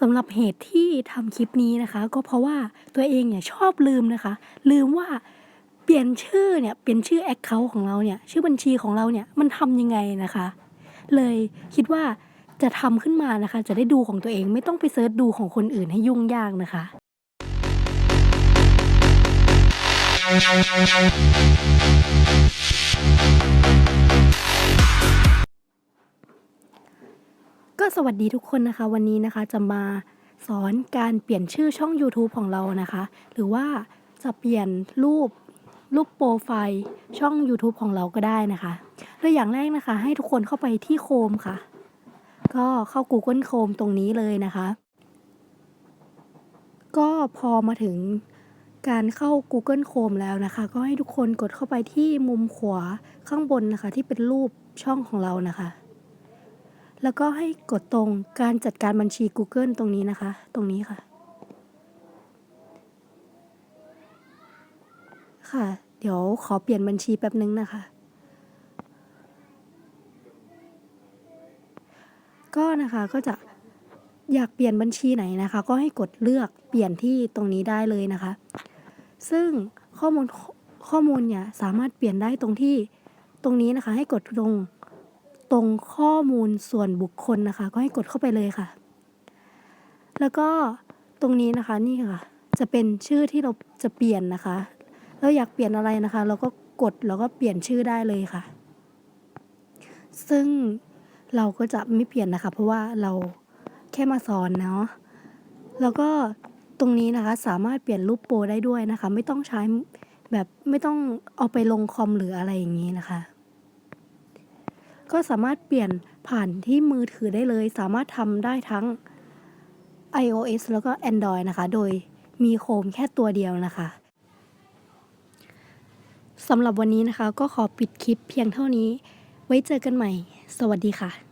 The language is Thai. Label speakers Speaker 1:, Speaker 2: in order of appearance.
Speaker 1: สำหรับเหตุที่ทำคลิปนี้นะคะ ก็เพราะว่าตัวเองเนี่ยชอบลืมนะคะ ลืมว่าเปลี่ยนชื่อเนี่ยเปลี่ยนชื่อแอคเคาท์ของเราเนี่ยชื่อบัญชีของเราเนี่ยมันทำยังไงนะคะ เลยคิดว่าจะทำขึ้นมานะคะ จะได้ดูของตัวเองไม่ต้องไปเซิร์ชดูของคนอื่นให้ยุ่งยากนะคะ ก็สวัสดีทุกคนนะคะ วันนี้นะคะจะมาสอนการเปลี่ยนชื่อช่อง YouTube ของเรานะคะ หรือว่าจะเปลี่ยนรูปรูปโปรไฟล์ช่อง YouTube ของเราก็ได้นะคะโดยอย่างแรกนะคะ ให้ทุกคนเข้าไปที่โคมค่ะ ก็เข้า Google Chrome ตรงนี้เลยนะคะ ก็พอมาถึงการเข้า Google Chrome แล้วนะคะ ก็ให้ทุกคนกดเข้าไปที่มุมขวาข้างบนนะคะ ที่เป็นรูปช่องของเรานะคะ แล้วก็ให้กดตรงการจัดการบัญชี Google ตรงนี้นะคะ ตรงนี้ค่ะ ค่ะ เดี๋ยวขอเปลี่ยนบัญชีแป๊บนึงนะคะ ก็นะคะก็จะอยากเปลี่ยนบัญชีไหนนะคะ ก็ให้กดเลือกเปลี่ยนที่ตรงนี้ได้เลยนะคะ ซึ่งข้อมูลข้อมูลเนี่ยสามารถเปลี่ยนได้ตรงที่ตรงนี้นะคะ ให้กดตรง ตรงข้อมูลส่วนบุคคลนะคะ ก็ให้กดเข้าไปเลยค่ะ แล้วก็ตรงนี้นะคะนี่ค่ะ จะเป็นชื่อที่เราจะเปลี่ยนนะคะ เราอยากเปลี่ยนอะไรนะคะ เราก็กดแล้วก็เปลี่ยนชื่อได้เลยค่ะ ซึ่งเราก็จะไม่เปลี่ยนนะคะ เพราะว่าเราแค่มาสอนเนาะแล้วก็ตรงนี้นะคะสามารถเปลี่ยนรูปโปรได้ด้วยนะคะ ไม่ต้องใช้แบบไม่ต้องเอาไปลงคอมหรืออะไรอย่างนี้นะคะ ก็สามารถเปลี่ยนผ่านที่มือถือได้เลย สามารถทำได้ทั้ง iOS แล้วก็ Android นะคะ โดยมีโคมแค่ตัวเดียวนะคะสำหรับวันนี้นะคะ ก็ขอปิดคลิปเพียงเท่านี้ ไว้เจอกันใหม่ สวัสดีค่ะ